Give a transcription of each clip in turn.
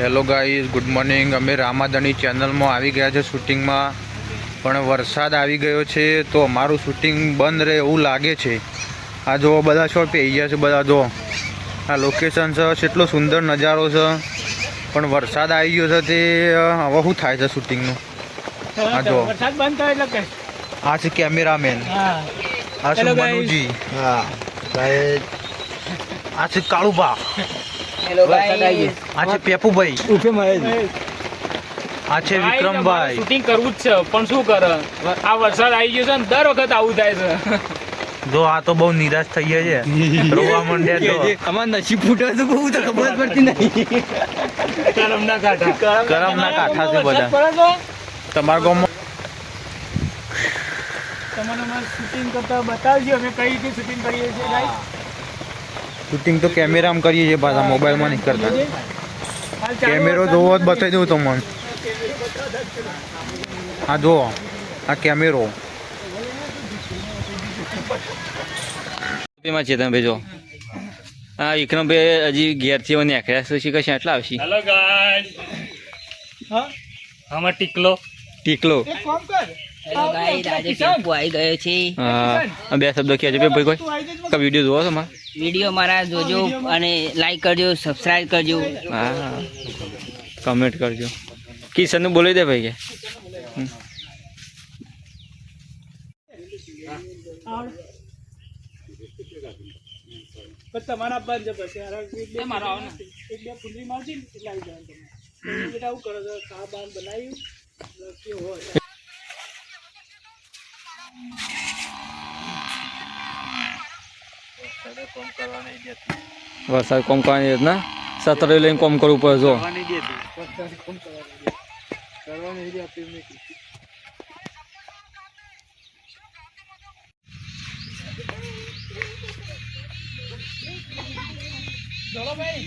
Hello guys good morning અમે રામાદાની ચેનલમાં આવી ગયા છે શૂટિંગમાં પણ વરસાદ આવી ગયો છે તો અમારું શૂટિંગ બંધ રહે એવું લાગે છે. આ જો બધા શોટ પી ગયા છે બધા જો આ લોકેશન છે કેટલો સુંદર નજારો છે. પણ વરસાદ આવી ગયો છે તે હવે શું થાય છે શૂટિંગનું હા, જો. વરસાદ બંધ થાય એટલે આ છે કેમેરામેન હા. આ છે મનુજી. હા આ છે કાળુબા વરસાદ ભાઈ. આ છે પેપુભાઈ. ઉફે મહેશ આ છે વિક્રમભાઈ. શૂટિંગ કરવું જ છે પણ શું કરે? આ વરસાદ આવી ગયો છે ને દર વખત આવું થાય છે. જો આ તો બહુ નિરાશ થઈ ગયા છે. રોવા માંડ્યા તો. અમાર નસીબ ફૂટે તો બહુ તો ખબર પડતી નહીં. કરમના કાંઠા. કરમના કાંઠા છે બધા. તમારા ગામમાં તમને અમારે શૂટિંગ કરતા બતાવજો અમે કઈ રીતે શૂટિંગ કરીએ છીએ guys. શૂટિંગ તો કેમેરામાં કરીએ છીએ પાછા મોબાઈલમાં નહીં કરતા. કેમેરો જોવો જ બતાવી દઉં તમને. હા જુઓ. આ કેમેરો રૂપિયામાં છે તમે જો. હા વિક્રમભાઈ હજી ઘેરથી મને આખ્યા છે. શી કશે આટલા આવશે? હેલો ગાઈસ હા? આમાં ટીકલો. ટીકલો. એક કામ કર. બે શબ્દો કહે છે. ભાઈ કોઈ વીડિયો જોવો છો વીડિયો મારા જોજો અને લાઈક કરજો સબસ્ક્રાઈબ કરજો. હા. કમેન્ટ કરજો. કિશન બોલી દે ભાઈ કે. તમારા બંધ પછી. હારા એક બે મારો આવો ને એક બે ફૂલરી મારજી એટલે આવી જવાનું તમે. આવું કરો છો ખા બાન બનાવ્યું એટલે કેવું હોય. વરસાદ કોમ કરવાની રીતના? સતરે લઈને કોમ કરવું પડે જો. ચલો ભાઈ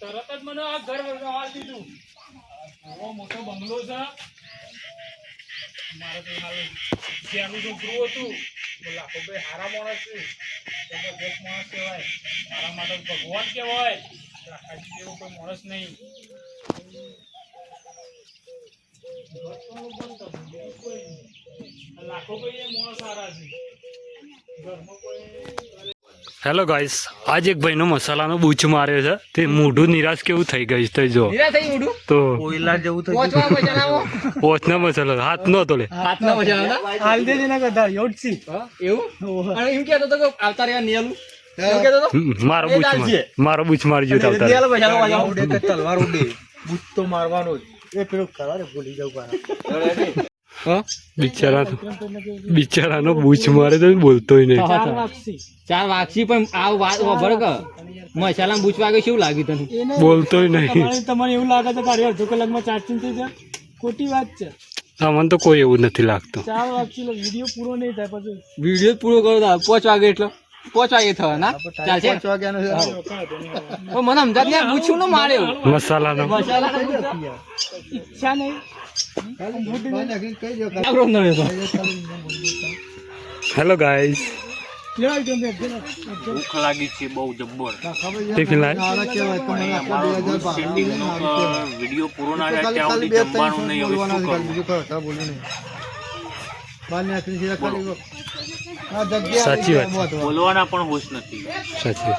તરત જ મને આ ઘર આલ દીધું. બહુ મોટો બંગલો છે. મારે તો હાલ ત્યાંનું છોકરું હતું. તો લાખાભાઈ હારા માણસ છે. એમાં ભેટ માણસ કહેવાય. મારા માટે ભગવાન કહેવાય. લાખાજી જેવો કોઈ માણસ નહીં. લાખો ભાઈ એ માણસ સારા છે. ઘરમાં કોઈ હેલો ગાઈસ આજ એક ભાઈનો મસાલાનો બૂચ માર્યો છે. તે મોઢું નિરાશ કેવું થઈ ગયું છે તે જો. તો કોઈલા જેવું થઈ પોચના મસાલો હાથ નો તો લે હાલ દે ના કરતા યોડસી હમ, મારો બૂચ માર મારો બૂચ મારી ગયો તાવતારે. ઉડે કે તલવાર ઉડે? બુત તો મારવાનો જ. એ પેલું કરવા ભૂલી જાવ પાછા. બિચારા બિચારાનો બૂચ મારે તો બોલતોય નહીં. ચાર વાગસી વાગશી પણ આ વાત ખબર કે મસાલા બૂચ વાગે શું લાગ્યું તને? બોલતોય નહીં. તમારે તમને એવું લાગે છે તારી અડધો કલાકમાં ચાર્જિંગ થઈ જાય? ખોટી વાત છે. મને તો કોઈ એવું નથી લાગતું. ચાર વાગસી વીડિયો પૂરો નહીં થાય પછી. વીડિયો પૂરો કરો પાંચ વાગે એટલો. પાંચ વાગે થયો ના? ચાલશે છે. મને સમજાત ને પૂછ્યું ને માર્યો મસાલાનો. ઈચ્છા નહીં. હેલો ગાઈસ ભૂખ લાગી છે બહુ જબ્બર. ટિફિન વીડિયો પૂરો ના થાય ત્યાં સુધી જમવાનું નહીં બહાર નીકળી સીધા કરી દો. આ જગ્યા સાચી વાત. બોલવાના પણ હોશ નથી. સાચી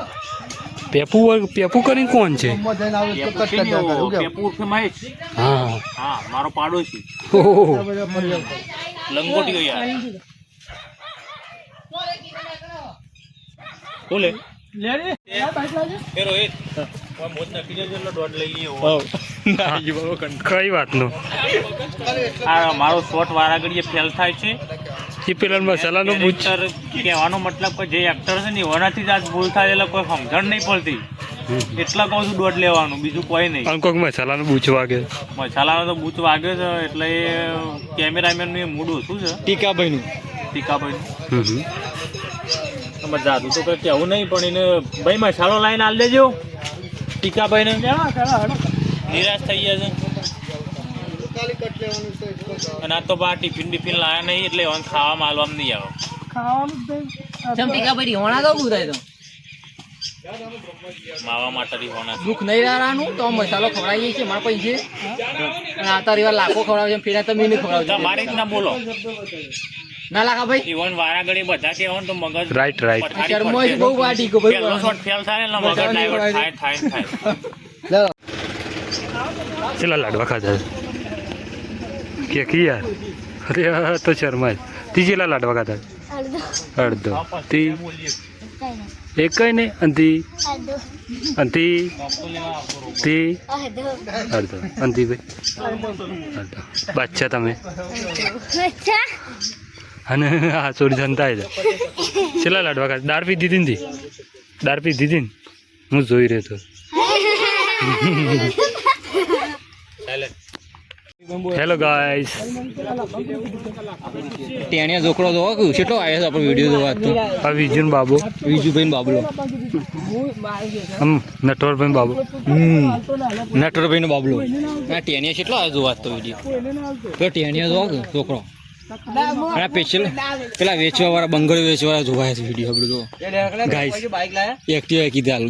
પેપુ પેપુ કરીને કોણ છે? પેપુ ઉર્ફે મહેશ. હા. હા મારો પાડોશી. ઓહો. લંગોટીઓ યાર. બોલે. કઈ વાત નો મારો શોટ વારાગડીએ ફેલ થાય છે. એ પેલા મસાલાનો બૂચ એક્ટર કહેવાનો મતલબ કે જે એક્ટર છે ને એનાથી જ આજ ભૂલ થાય એટલે કોઈ સમજણ નહીં પડતી. એટલા કહું છું દોઢ લેવાનું બીજું કોઈ નહીં. આમ કોઈક મસાલાનો બૂચ વાગે. મસાલાનો તો બૂચ વાગ્યો છે એટલે એ કેમેરામેનનું એ મૂડ ઓછું છે. ટીકાભાઈનું. ટીકાભાઈ હમ. હમ. તમારે જાદુ તો કઈ કહેવું નહીં પણ એને ભાઈ મસાલો લાઈન આલ દેજો. ટીકાભાઈને. નિરાશ થઈ ગયા છે. ખાલી કટ લેવાનું છે અને આ તો બા ટિફિન બિફિન લાયા નહીં એટલે હવે ખાવા માલવામાં નહીં આવે. ચમ ટીકાભાઈ હોણા તો થાય તો? માવા માટે હોણા દુઃખ નહીં રહેવાનું તો મસાલો ખવડાવીએ છીએ મારા પૈસે. અને આ તારી વાર લાખો ખવડાવજે છે તમે નહીં ખવડાવજો. મારી ના બોલો. ના લાખા ભાઈ. ઈવન વારા ઘડી બધા કહેવાનું તો મગજ રાઈટ રાઈટ શર્મા બહુ વાટી કો ભાઈ. પેલો શોટ ફેલ થાય ને મગજ પડાય. થાય થાય થાય. ચલા લાડવા ખાધા કે કી યાર અરે આ તો શર્મા તી જેલા લાડવા ખાતા અડધો. તી? એક કઈ નહીં અંતી અંતી તી? અડધો. અંતી ભાઈ? અડધો. બાચ્ચા તમે? અને આ ચોરી જનતા છે છેલ્લા લાડવા ખાતા દાર પી દીધી ને તી? દાર પી દીધી ને? હું જોઈ રહ્યો હતો હેલો ગાઈસ ટેણિયા છોકરો તો કેવું કેટલો આવ્યો આપણો વીડિયો જોવા તો આ વિજુન બાબુ વિજુભાઈ બાબલો આમ નટવરભાઈ બાબુ નટવરભાઈ નો બાબલો આ ટેણિયા કેટલો આવ્યો જોવા તો વીડિયો તો ટેણિયા જોવા કે છોકરો અને આ પેશલ પેલા વેચવા વાળા બંગડી વેચવા વાળા જોવાય છે વીડિયો આપણું તો ગાઈસ બાઈક લાયા એક્ટિવા કીધા હાલ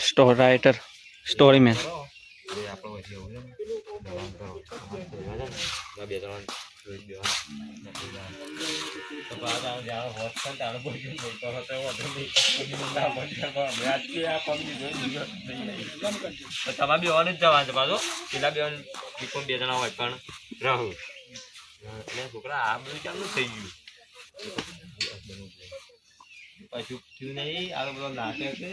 સ્ટોરી રાઇટર સ્ટોરી મેન તમારે બેવાનું જ જવાનું છે પેલા બે બે જણા હોય પણ રહું એટલે છોકરા આ બધું ચાલુ થઈ ગયું પછી થયું નહીં. આ બધો નાટક છે.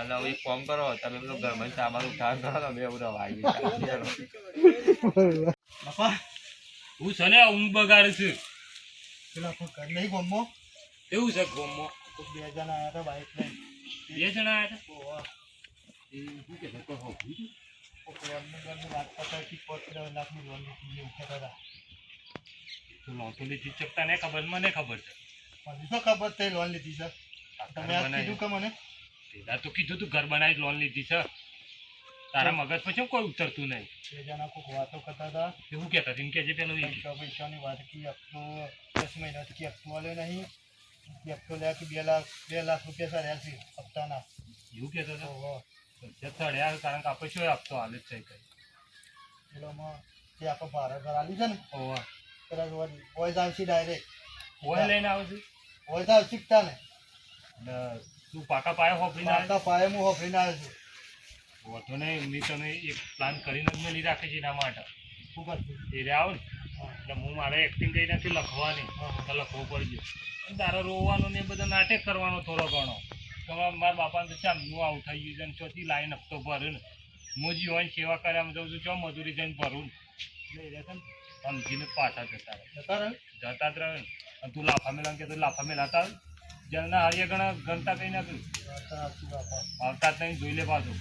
અને હવે કરો તમે ઘરમાં સામાન ઉઠાવ કરો તમે એવું વાગી હું છે ને હું બગાડ છું. પેલા કોઈ ઘર નહીં ગામમાં? એવું છે ગોમો? તો બે જણા આવ્યા હતા બાઈક લઈને. બે જણા આવ્યા હતી, પાંચ ત્રણ લાખની લોન લીધી એવું હતા. તો લોટો લીધી ને ખબર મને ખબર છે. મને ખબર તે લોન લીધી છે? તમે આજ કીધું કે મને? પેલા તો કીધું તું ઘર બનાવી લોન લીધી છે. તારા મગજ પછી કોઈ ઉતરતું નહીં? બે જણા કોઈક વાતો કરતા હતા. એવું કહેતા એમ કે જે પેલું. પૈસાની વાત કી હપ્તો દસ મહિનાથી કે હપ્તો મળ્યો નહીં. હપ્તો લે કે બે લાખ બે લાખ રૂપિયા સારા છે હપ્તાના. એવું કહેતો હતો. થડ્યા કારણ કે આપણે શું હપ્તો હાલ જ છે કઈ. પેલોમાં જે આપણે ભાડા ઘર આલી છે ને ઓવા પેલા વોઇસ આવશે ડાયરેક્ટ ઓય લઈને આવશે જ શીખતા ને તું પાકા પાયા હોફરીને પાકા પાયા હું હોફરીને આવ્યો છું વાંધો નહીં મેં તમે એક પ્લાન કરીને જ મેલી રાખે છે એના માટે. શું કરશું? એ આવો ને. એટલે હું મારે એક્ટિંગ કરી નથી લખવાની. તો લખવું પડશે. અને રોવાનો રોવાનું ને એ બધો નાટક કરવાનો થોડો ઘણો. તમારા મારા બાપાને તો ચાલ હું આવું થઈ ગયું છે ને ચોથી લાઈન હપ્તો ભરું ને. હું જીવન સેવા કર્યા જઉં છું ચો મજૂરી જઈને ભરું ને. સમજીને પાછા જતા રહે. જતા રહે? જતા જ રહે ને. અને તું લાફા મેલા કે તું લાફા મેલાતા જણના હરિયા ગણા ગણતા કઈ બાપા આવતા જ નહીં જોઈ લે પાછું.